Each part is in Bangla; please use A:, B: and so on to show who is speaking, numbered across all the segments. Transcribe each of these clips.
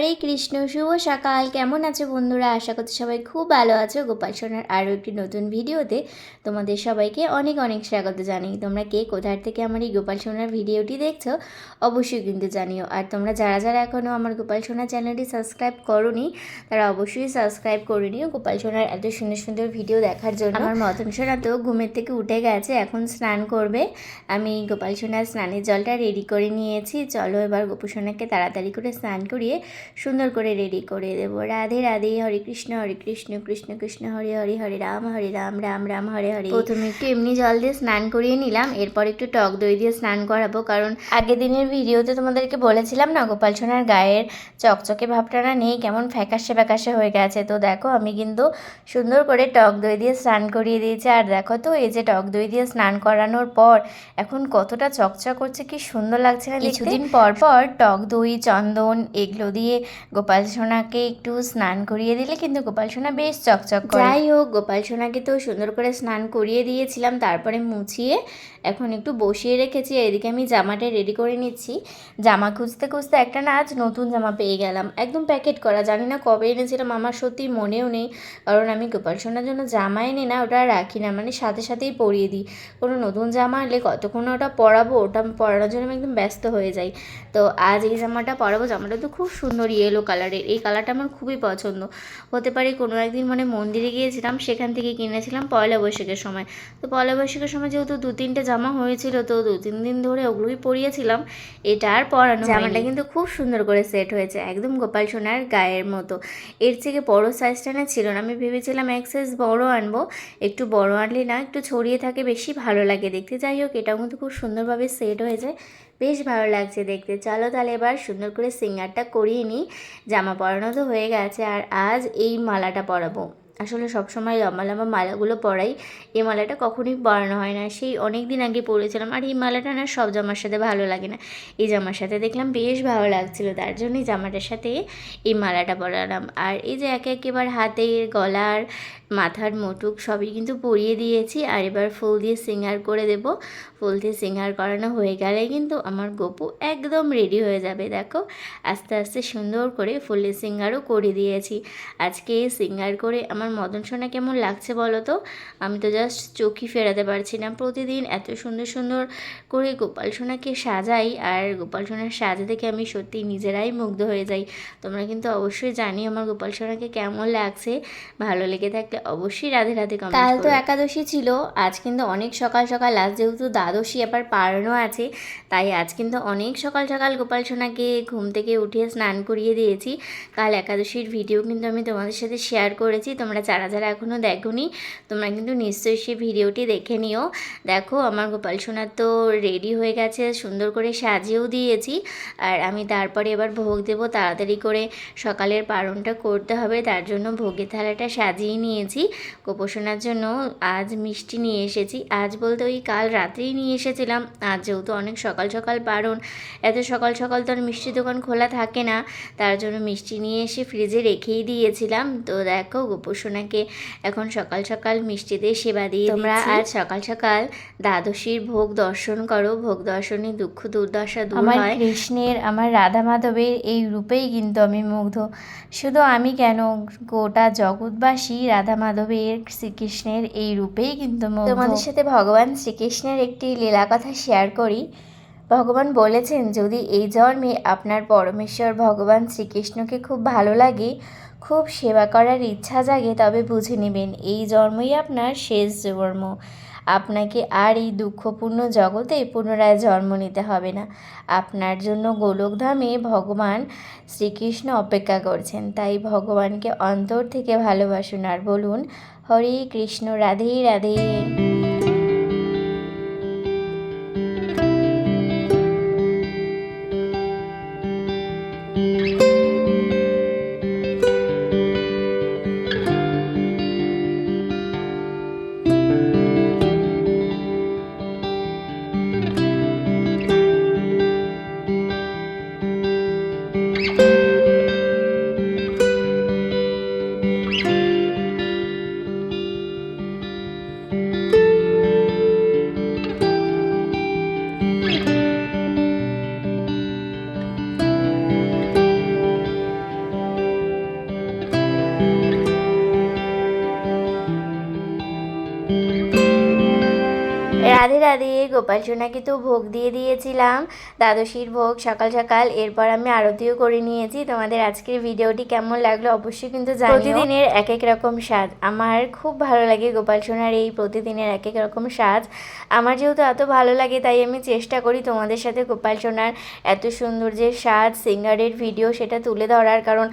A: হরে কৃষ্ণ শুভ সকাল কেমন আছে বন্ধুরা আশা করছি সবাই খুব ভালো আছো গোপাল সোনার আরও একটি নতুন ভিডিওতে তোমাদের সবাইকে অনেক অনেক স্বাগত জানি তোমরা কে কোথার থেকে আমার এই গোপাল সোনার ভিডিওটি দেখছো অবশ্যই কিন্তু জানিও আর তোমরা যারা যারা এখনও আমার গোপাল সোনার চ্যানেলটি সাবস্ক্রাইব নি তারা অবশ্যই সাবস্ক্রাইব করে নিও গোপাল সোনার এত সুন্দর সুন্দর ভিডিও দেখার জন্য আমার মতন সোনা তো ঘুমের থেকে উঠে গেছে এখন স্নান করবে আমি গোপাল সোনার স্নানের জলটা রেডি করে নিয়েছি চলো এবার গোপাল সোনাকে তাড়াতাড়ি করে স্নান করিয়ে সুন্দর করে রেডি করে দেব রাধে রাধে হরে কৃষ্ণ হরে কৃষ্ণ কৃষ্ণ কৃষ্ণ হরে হরে হরে রাম হরে রাম রাম রাম হরে হরে প্রথমে একটু এমনি জল দিয়ে স্নান করিয়ে নিলাম এরপর একটু টক দই দিয়ে স্নান করাবো কারণ আগের দিনের ভিডিওতে তোমাদেরকে বলেছিলাম না গোপাল সোনার গায়ের চকচকে ভাবটা না নেই কেমন ফ্যাকাশে ফ্যাকাশে হয়ে গেছে তো দেখো আমি কিন্তু সুন্দর করে টক দই দিয়ে স্নান করিয়ে দিয়েছি আর দেখো তো এই যে টক দই দিয়ে স্নান করানোর পর এখন কতটা চকচক করছে কি সুন্দর লাগছে না কিছুদিন পর পর টক দই চন্দন এগুলো দিয়ে গোপাল সোনাকে একটু স্নান করিয়ে দিলে কিন্তু গোপাল সোনা বেশ চকচক করে যাই হোক গোপাল সোনাকে তো সুন্দর করে স্নান করিয়ে দিয়েছিলাম তারপরে মুছিয়ে এখন একটু বসিয়ে রেখেছি এদিকে আমি জামাটা রেডি করে নিচ্ছি জামা খুঁজতে খুঁজতে একটা না আজ নতুন জামা পেয়ে গেলাম একদম প্যাকেট করা জানি না কবে এনেছিলাম আমার সত্যি মনেও নেই কারণ আমি গোপাল সোনার জন্য জামা এনে না ওটা রাখি না মানে সাথে সাথেই পরিয়ে দিই কোনো নতুন জামা এলে কতক্ষণ ওটা পরাবো ওটা পরানোর জন্য আমি একদম ব্যস্ত হয়ে যাই তো আজ এই জামাটা পরাবো জামাটা তো খুব সুন্দর সুন্দর ইয়েলো কালারের এই কালারটা আমার খুবই পছন্দ হতে পারে কোনো একদিন মানে মন্দিরে গিয়েছিলাম সেখান থেকে কিনেছিলাম পয়লা বৈশাখের সময় তো পয়লা বৈশাখের সময় যেহেতু দু তিনটে জামা হয়েছিল তো দু তিন দিন ধরে ওগুলোই পরিয়েছিলাম এটা আর পরানো জামাটা কিন্তু খুব সুন্দর করে সেট হয়েছে একদম গোপাল সোনার গায়ের মতো এর থেকে বড়ো সাইজটা না ছিল না আমি ভেবেছিলাম এক সাইজ বড় আনবো একটু বড় আনলে না একটু ছড়িয়ে থাকে বেশি ভালো লাগে দেখতে যাই হোক এটাও কিন্তু খুব সুন্দরভাবে সেট হয়েছে বেশ ভালো লাগছে দেখতে চলো তাহলে এবার সুন্দর করে সিঙ্গারটা করিয়ে নিই জামা পরানো তো হয়ে গেছে আর আজ এই মালাটা পরাবো আসলে সবসময় লম্বা লম্বা মালাগুলো পরাই এই মালাটা কখনোই পরানো হয় না সেই অনেক দিন আগে পরেছিলাম আর এই মালাটা না সব জামার সাথে ভালো লাগে না এই জামার সাথে দেখলাম বেশ ভালো লাগছিল তার জন্যই জামাটার সাথে এই মালাটা পরালাম আর এই যে একে একেবার হাতের গলার মাথার মোটুক সবই কিন্তু পরিয়ে দিয়েছি আর এবার ফুল দিয়ে সিঙ্গার করে দেব ফুল দিয়ে সিঙ্গার করানো হয়ে গেলে কিন্তু আমার গপু একদম রেডি হয়ে যাবে দেখো আস্তে আস্তে সুন্দর করে ফুলের সিঙ্গারও করে দিয়েছি আজকে সিঙ্গার করে আমার আমার মদন সোনা কেমন লাগছে বলো তো আমি তো জাস্ট চোখই ফেরাতে পারছি না প্রতিদিন এত সুন্দর সুন্দর করে গোপাল সোনাকে সাজাই আর গোপাল সোনার সাজা দেখে আমি সত্যি নিজেরাই মুগ্ধ হয়ে যাই তোমরা কিন্তু অবশ্যই জানি আমার গোপাল সোনাকে কেমন লাগছে ভালো লেগে থাকলে অবশ্যই রাধে রাধে কাল তো একাদশী ছিল আজ কিন্তু অনেক সকাল সকাল আজ যেহেতু দ্বাদশী আবার পারণও আছে তাই আজ কিন্তু অনেক সকাল সকাল গোপাল সোনাকে ঘুম থেকে উঠিয়ে স্নান করিয়ে দিয়েছি কাল একাদশীর ভিডিও কিন্তু আমি তোমাদের সাথে শেয়ার করেছি তোমরা তোমরা যারা যারা এখনও দেখোনি তোমরা কিন্তু নিশ্চয়ই সেই ভিডিওটি দেখে নিও দেখো আমার গোপাল সোনার তো রেডি হয়ে গেছে সুন্দর করে সাজিয়েও দিয়েছি আর আমি তারপরে এবার ভোগ দেব তাড়াতাড়ি করে সকালের পারণটা করতে হবে তার জন্য ভোগের থালাটা সাজিয়ে নিয়েছি গোপোষণার জন্য আজ মিষ্টি নিয়ে এসেছি আজ বলতে ওই কাল রাত্রেই নিয়ে এসেছিলাম আজ যেহেতু অনেক সকাল সকাল পারণ এত সকাল সকাল তো আর মিষ্টি দোকান খোলা থাকে না তার জন্য মিষ্টি নিয়ে এসে ফ্রিজে রেখেই দিয়েছিলাম তো দেখো গোপোষণ সোনাকে এখন সকাল সকাল মিষ্টি দিয়ে সেবা দিয়ে তোমরা আর সকাল সকাল দ্বাদশীর ভোগ দর্শন করো ভোগ দর্শনে দুঃখ দুর্দশা দূর হয়
B: কৃষ্ণের আমার রাধা মাধবের এই রূপেই কিন্তু আমি মুগ্ধ শুধু আমি কেন গোটা জগৎবাসী রাধা মাধবের শ্রীকৃষ্ণের এই রূপেই কিন্তু তোমাদের সাথে ভগবান শ্রীকৃষ্ণের একটি লীলা কথা শেয়ার করি ভগবান বলেছেন যদি এই জন্মে আপনার পরমেশ্বর ভগবান শ্রীকৃষ্ণকে খুব ভালো লাগে খুব সেবা করার ইচ্ছা জাগে তবে বুঝে নেবেন এই জন্মই আপনার শেষ জন্ম আপনাকে আর এই দুঃখপূর্ণ জগতে পুনরায় জন্ম নিতে হবে না আপনার জন্য গোলকধামে ভগবান শ্রীকৃষ্ণ অপেক্ষা করছেন তাই ভগবানকে অন্তর থেকে ভালোবাসুন আর বলুন হরে কৃষ্ণ রাধে রাধে
A: Adi, adi. গোপাল সোনাকে তো ভোগ দিয়ে দিয়েছিলাম দ্বাদশীর ভোগ সকাল সকাল এরপর আমি আরতিও করে নিয়েছি তোমাদের আজকের ভিডিওটি কেমন লাগলো অবশ্যই কিন্তু জানি প্রতিদিনের এক এক রকম স্বাদ আমার খুব ভালো লাগে গোপাল সোনার এই প্রতিদিনের এক এক রকম স্বাদ আমার যেহেতু এত ভালো লাগে তাই আমি চেষ্টা করি তোমাদের সাথে গোপাল সোনার এত সুন্দর যে স্বাদ সিঙ্গারের ভিডিও সেটা তুলে ধরার কারণ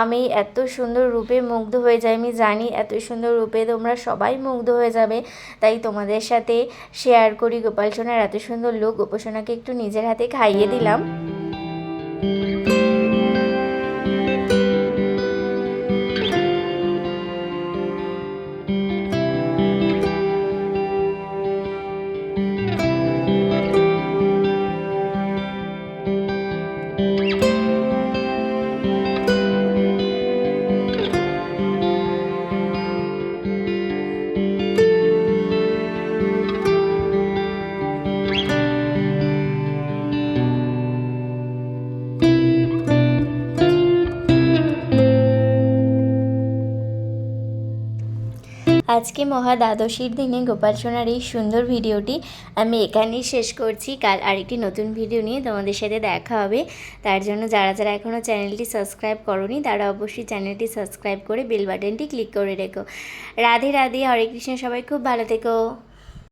A: আমি এত সুন্দর রূপে মুগ্ধ হয়ে যাই আমি জানি এত সুন্দর রূপে তোমরা সবাই মুগ্ধ হয়ে যাবে তাই তোমাদের সাথে শেয়ার করি গোপাল উপাসনার এত সুন্দর লোক উপাসনাকে একটু নিজের হাতে খাইয়ে দিলাম আজকে মহা দ্বাদশীর দিনে গোপাল সোনার এই সুন্দর ভিডিওটি আমি এখানেই শেষ করছি কাল আরেকটি নতুন ভিডিও নিয়ে তোমাদের সাথে দেখা হবে তার জন্য যারা যারা এখনও চ্যানেলটি সাবস্ক্রাইব করনি তারা অবশ্যই চ্যানেলটি সাবস্ক্রাইব করে বেল বাটনটি ক্লিক করে রেখো রাধে রাধে হরে কৃষ্ণ সবাই খুব ভালো থেকো